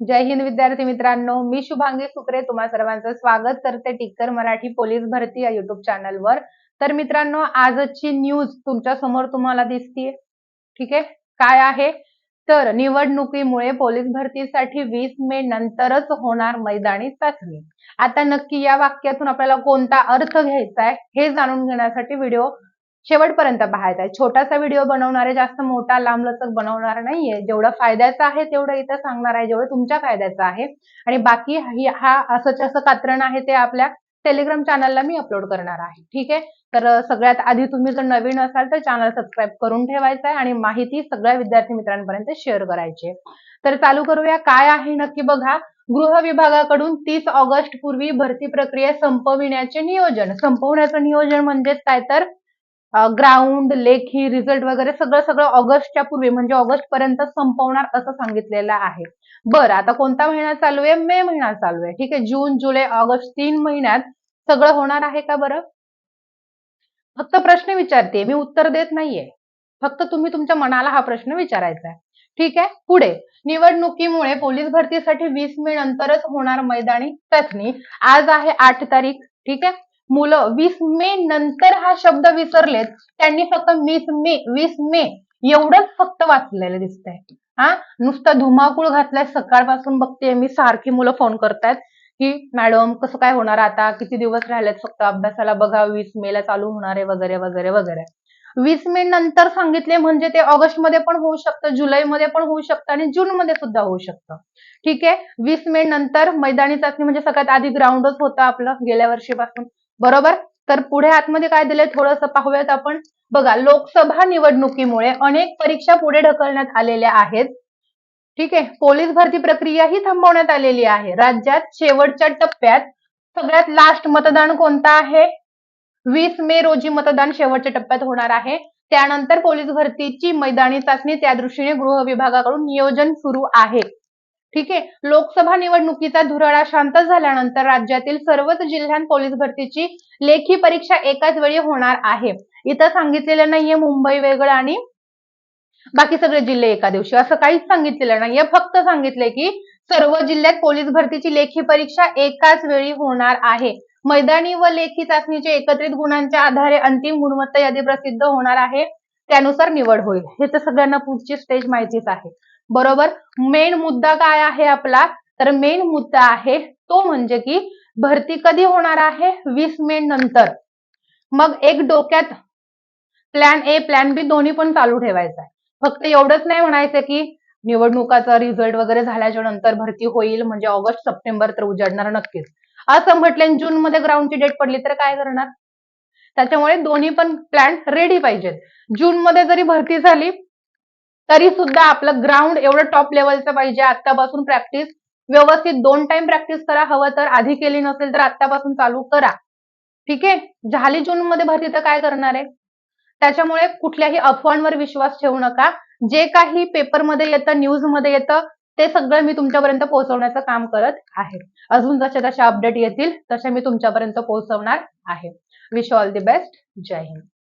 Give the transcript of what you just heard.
जय हिंद विद्यार्थी मित्रांनो मी शुभांगी सुकरे तुम्हा सर्वांचं स्वागत करते टिक्कर मराठी पोलीस भरती या युट्यूब चॅनलवर तर मित्रांनो आजची न्यूज तुमच्यासमोर तुम्हाला दिसतीये. ठीक आहे? काय आहे? तर निवडणुकीमुळे पोलीस भरतीसाठी वीस मे नंतरच होणार मैदानी चाचणी. आता नक्की या वाक्यातून आपल्याला कोणता अर्थ घ्यायचा आहे हे जाणून घेण्यासाठी व्हिडिओ शेवटपर्यंत पाहायचा आहे. छोटासा व्हिडिओ बनवणार आहे जास्त मोठा लांबलचक बनवणार नाहीये. जेवढं फायद्याचं आहे तेवढं इथं सांगणार आहे. जेवढं तुमच्या फायद्याचं आहे. आणि बाकी हा असंच असं कात्रण आहे ते आपल्या टेलिग्राम चॅनलला मी अपलोड करणार आहे. ठीक आहे? तर सगळ्यात आधी तुम्ही जर नवीन असाल तर चॅनल सबस्क्राईब करून ठेवायचं आहे. आणि माहिती सगळ्या विद्यार्थी मित्रांपर्यंत शेअर करायची तर चालू करूया. काय आहे नक्की बघा. गृह विभागाकडून तीस ऑगस्ट पूर्वी भरती प्रक्रिया संपविण्याचे नियोजन. संपवण्याचं नियोजन म्हणजेच काय? तर ग्राउंड लेखी रिझल्ट वगैरे सगळं सगळं ऑगस्टच्या पूर्वी म्हणजे ऑगस्ट पर्यंत संपवणार असं सांगितलेलं आहे. बरं आता कोणता महिना चालू आहे? मे महिना चालू आहे. ठीक आहे जून जुलै ऑगस्ट तीन महिन्यात सगळं होणार आहे का बरं? फक्त प्रश्न विचारते मी उत्तर देत नाहीये. फक्त तुम्ही तुमच्या मनाला हा प्रश्न विचारायचा आहे. ठीक आहे पुढे. निवडणुकीमुळे पोलीस भरतीसाठी वीस मे नंतरच होणार मैदानी चाचणी आज आहे आठ तारीख. ठीक आहे मुलं वीस मे नंतर हा शब्द विसरलेत. त्यांनी फक्त वीस मे वीस मे एवढंच फक्त वाचलेलं दिसतंय. हा? नुसतं धुमाकूळ घातलाय. सकाळपासून बघते मी सारखी मुलं फोन करतायत की मॅडम कसं काय होणार आता? किती दिवस राहिलेत फक्त अभ्यासाला? बघा वीस मे ला चालू होणार आहे वगैरे वगैरे वगैरे. वीस मे नंतर सांगितले म्हणजे ते ऑगस्टमध्ये पण होऊ शकतं जुलैमध्ये पण होऊ शकतं आणि जून मध्ये सुद्धा होऊ शकतं. ठीक आहे? वीस मे नंतर मैदानी चाचणी म्हणजे सगळ्यात आधी ग्राउंडच होतं आपलं गेल्या वर्षीपासून. बरोबर? तर पुढे आतमध्ये काय दिलंय? थोडंसं पाहूयात आपण. बघा लोकसभा निवडणुकीमुळे अनेक परीक्षा पुढे ढकलण्यात आलेल्या आहेत. ठीक आहे? पोलीस भरती प्रक्रिया ही थांबवण्यात आलेली आहे. राज्यात शेवटच्या टप्प्यात सगळ्यात लास्ट मतदान कोणतं आहे? वीस मे रोजी मतदान शेवटच्या टप्प्यात होणार आहे. त्यानंतर पोलीस भरतीची मैदानी चाचणी त्या दृष्टीने गृह विभागाकडून नियोजन सुरू आहे. ठीक आहे? लोकसभा निवडणुकीचा धुरळा शांत झाल्यानंतर राज्यातील सर्वच जिल्ह्यात पोलीस भरतीची लेखी परीक्षा एकाच वेळी होणार आहे. इथं सांगितलेलं नाहीये मुंबई वेगळं आणि बाकी सगळे जिल्हे एका दिवशी. असं काहीच सांगितलेलं नाहीये. फक्त सांगितलंय की सर्व जिल्ह्यात पोलीस भरतीची लेखी परीक्षा एकाच वेळी होणार आहे. मैदानी व लेखी चाचणीचे एकत्रित गुणांच्या आधारे अंतिम गुणवत्ता यादी प्रसिद्ध होणार आहे. त्यानुसार निवड होईल. हे तर सगळ्यांना पुढची स्टेज माहितीच आहे. बरोबर? मेन मुद्दा काय आहे आपला? तर मेन मुद्दा आहे तो म्हणजे की भरती कधी होणार आहे? वीस मे नंतर. मग एक डोक्यात प्लॅन ए प्लॅन बी दोन्ही पण चालू ठेवायचा आहे. फक्त एवढंच नाही म्हणायचं की निवडणुकाचा रिझल्ट वगैरे झाल्याच्यानंतर भरती होईल म्हणजे ऑगस्ट सप्टेंबर तर उजाडणार नक्कीच. असं म्हटलं जून मध्ये ग्राउंडची डेट पडली तर काय करणार? त्याच्यामुळे दोन्ही पण प्लॅन रेडी पाहिजेत. जून मध्ये जरी भरती झाली तरी सुद्धा आपलं ग्राउंड एवढं टॉप लेवलचं पाहिजे. आतापासून प्रॅक्टिस व्यवस्थित दोन टाइम प्रॅक्टिस करा. हवं तर आधी केली नसेल तर आतापासून चालू करा. ठीक आहे? झाली जून मध्ये भरती तर काय करणार आहे? त्याच्यामुळे कुठल्याही अफवांवर विश्वास ठेवू नका. जे काही पेपरमध्ये येतं न्यूजमध्ये येतं ते सगळं मी तुमच्यापर्यंत पोहोचवण्याचं काम करत आहे. अजून जसे जसे अपडेट येतील तसे मी तुमच्यापर्यंत पोहोचवणार आहे. Wish all the best. Jai Hind.